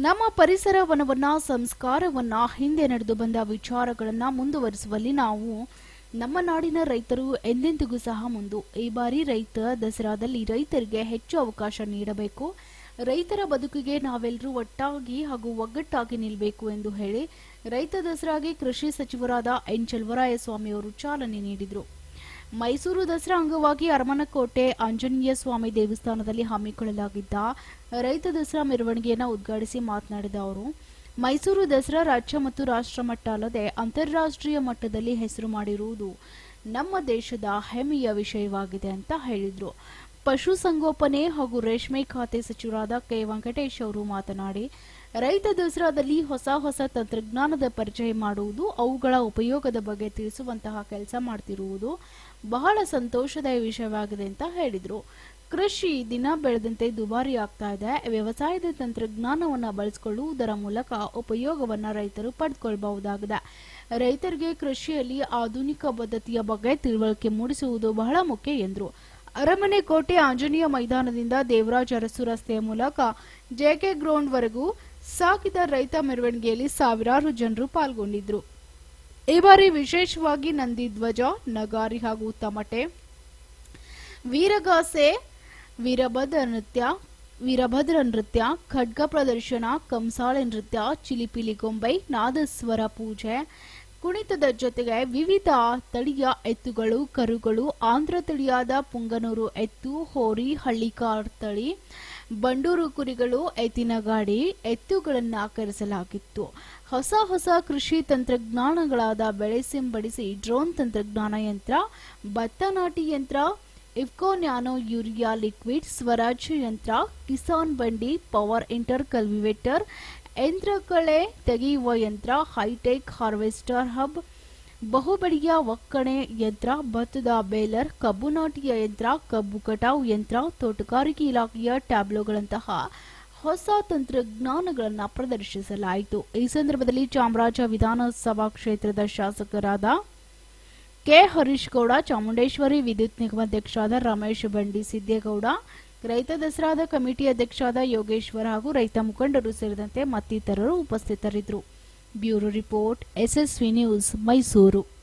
ನಮ್ಮ ಪರಿಸರ ವನವನ್ನ ಸಂಸ್ಕಾರವನ್ನ, ಹಿಂದೆ ನಡೆದು ಬಂದ ವಿಚಾರಗಳನ್ನ ಮುಂದುವರಿಸುವಲ್ಲಿ ನಾವು ನಮ್ಮ ನಾಡಿನ ರೈತರು ಎಂದೆಂದಿಗೂ ಸಹ ಮುಂದು. ಈ ಬಾರಿ ರೈತ ದಸರಾದಲ್ಲಿ ರೈತರಿಗೆ ಹೆಚ್ಚು ಅವಕಾಶ ನೀಡಬೇಕು. ರೈತರ ಬದುಕಿಗೆ ನಾವೆಲ್ಲರೂ ಒಟ್ಟಾಗಿ ಹಾಗೂ ಒಗ್ಗಟ್ಟಾಗಿ ನಿಲ್ಲಬೇಕು ಎಂದು ಹೇಳಿ ರೈತ ದಸರಾಗೆ ಕೃಷಿ ಸಚಿವರಾದ ಎನ್ ಸ್ವಾಮಿ ಅವರು ಚಾಲನೆ ನೀಡಿದರು. ಮೈಸೂರು ದಸರಾ ಅಂಗವಾಗಿ ಅರಮನಕೋಟೆ ಆಂಜನೇಯ ಸ್ವಾಮಿ ದೇವಸ್ಥಾನದಲ್ಲಿ ಹಮ್ಮಿಕೊಳ್ಳಲಾಗಿದ್ದ ರೈತ ದಸರಾ ಮೆರವಣಿಗೆಯನ್ನು ಉದ್ಘಾಟಿಸಿ ಮಾತನಾಡಿದ ಅವರು, ಮೈಸೂರು ದಸರಾ ರಾಜ್ಯ ಮತ್ತು ರಾಷ್ಟ್ರ ಮಟ್ಟ ಅಲ್ಲದೆ ಅಂತಾರಾಷ್ಟ್ರೀಯ ಮಟ್ಟದಲ್ಲಿ ಹೆಸರು ಮಾಡಿರುವುದು ನಮ್ಮ ದೇಶದ ಹೆಮ್ಮೆಯ ವಿಷಯವಾಗಿದೆ ಅಂತ ಹೇಳಿದರು. ಪಶುಸಂಗೋಪನೆ ಹಾಗೂ ರೇಷ್ಮೆ ಖಾತೆ ಸಚಿವರಾದ ಕೆ. ವೆಂಕಟೇಶ್ ಅವರು ಮಾತನಾಡಿ, ರೈತ ದಸರಾದಲ್ಲಿ ಹೊಸ ಹೊಸ ತಂತ್ರಜ್ಞಾನದ ಪರಿಚಯ ಮಾಡುವುದು, ಅವುಗಳ ಉಪಯೋಗದ ಬಗ್ಗೆ ತಿಳಿಸುವಂತಹ ಕೆಲಸ ಮಾಡ್ತಿರುವುದು ಬಹಳ ಸಂತೋಷದ ವಿಷಯವಾಗಿದೆ ಅಂತ ಹೇಳಿದರು. ಕೃಷಿ ದಿನ ಬೆಳೆದಂತೆ ದುಬಾರಿ ಆಗ್ತಾ ಇದೆ. ವ್ಯವಸಾಯದ ತಂತ್ರಜ್ಞಾನವನ್ನ ಬಳಸಿಕೊಳ್ಳುವುದರ ಮೂಲಕ ಉಪಯೋಗವನ್ನ ರೈತರು ಪಡೆದುಕೊಳ್ಳಬಹುದಾಗಿದೆ ರೈತರಿಗೆ ಕೃಷಿಯಲ್ಲಿ ಆಧುನಿಕ ಪದ್ಧತಿಯ ಬಗ್ಗೆ ತಿಳುವಳಿಕೆ ಮೂಡಿಸುವುದು ಬಹಳ ಮುಖ್ಯ ಎಂದರು. ಅರಮನೆ ಕೋಟೆ ಆಂಜನೇಯ ಮೈದಾನದಿಂದ ದೇವರಾಜ ಅರಸು ರಸ್ತೆಯ ಮೂಲಕ ಜೆಕೆ ಗ್ರೌಂಡ್ವರೆಗೂ ಸಾಕಿದ ರೈತ ಮೆರವಣಿಗೆಯಲ್ಲಿ ಸಾವಿರಾರು ಜನರು ಪಾಲ್ಗೊಂಡಿದ್ರು. ಈ ಬಾರಿ ವಿಶೇಷವಾಗಿ ನಂದಿ ಧ್ವಜ, ನಗಾರಿ ಹಾಗೂ ತಮಟೆ ವೀರಗಾಸೆ, ವೀರಭದ್ರ ನೃತ್ಯ ವೀರಭದ್ರ ನೃತ್ಯ, ಖಡ್ಗ ಪ್ರದರ್ಶನ, ಕಂಸಾಳೆ ನೃತ್ಯ, ಚಿಲಿಪಿಲಿ ಗೊಂಬೈ, ನಾದಸ್ವರ ಪೂಜೆ ಕುಣಿತದ ಜೊತೆಗೆ ವಿವಿಧ ತಳಿಯ ಎತ್ತುಗಳು, ಕರುಗಳು, ಆಂಧ್ರ ತಳಿಯಾದ ಪುಂಗನೂರು ಎತ್ತು, ಹೋರಿ, ಹಳ್ಳಿಕಾರ್ ತಳಿ, ಬಂಡೂರು ಕುರಿಗಳು ಎತ್ತಿನ ಗಾಡಿ ಎತ್ತುಗಳನ್ನು ಆಕರಿಸಲಾಗಿತ್ತು. ಹೊಸ ಹೊಸ ಕೃಷಿ ತಂತ್ರಜ್ಞಾನಗಳಾದ ಬೆಳೆ ಸಿಂಬಡಿಸಿ ಡ್ರೋನ್ ತಂತ್ರಜ್ಞಾನ ಯಂತ್ರ, ಭತ್ತ ನಾಟಿ ಯಂತ್ರ, IFFCO nano urea liquid, Swarajya ಯಂತ್ರ, ಕಿಸಾನ್ ಬಂಡಿ, ಪವರ್ ಇಂಟರ್ ಕಲ್ವಿವೇಟರ್ ಯಂತ್ರ ಕಳೆ ತೆಗೆಯುವ ಯಂತ್ರ ಹೈಟೆಕ್ ಹಾರ್ವೆಸ್ಟರ್ ಹಬ್ ಬಹುಬಡಿಯ ಒಕ್ಕಣೆ ಯಂತ್ರ, ಭತ್ತದ ಬೇಲರ್, ಕಬ್ಬು ನಾಟಿಯ ಯಂತ್ರ, ಕಬ್ಬು ಕಟಾವು ಯಂತ್ರ, ತೋಟಗಾರಿಕೆ ಇಲಾಖೆಯ ಟ್ಯಾಬ್ಲೋಗಳಂತಹ ಹೊಸ ತಂತ್ರಜ್ಞಾನಗಳನ್ನು ಪ್ರದರ್ಶಿಸಲಾಯಿತು. ಈ ಸಂದರ್ಭದಲ್ಲಿ ಚಾಮರಾಜ ವಿಧಾನಸಭಾ ಕ್ಷೇತ್ರದ ಶಾಸಕರಾದ ಕೆ. ಹರೀಶ್ ಗೌಡ ಚಾಮುಂಡೇಶ್ವರಿ ವಿದ್ಯುತ್ ನಿಗಮ ಅಧ್ಯಕ್ಷರಾದ ರಮೇಶ್ ಬಂಡಿ ಸಿದ್ದೇಗೌಡ ರೈತ ದಸರಾದ ಕಮಿಟಿ ಅಧ್ಯಕ್ಷರಾದ ಯೋಗೇಶ್ವರ್ ಹಾಗೂ ರೈತ ಮುಖಂಡರು ಸೇರಿದಂತೆ ಮತ್ತಿತರರು ಉಪಸ್ಥಿತರಿದ್ದರು. Bureau report, SSV news, Mysuru.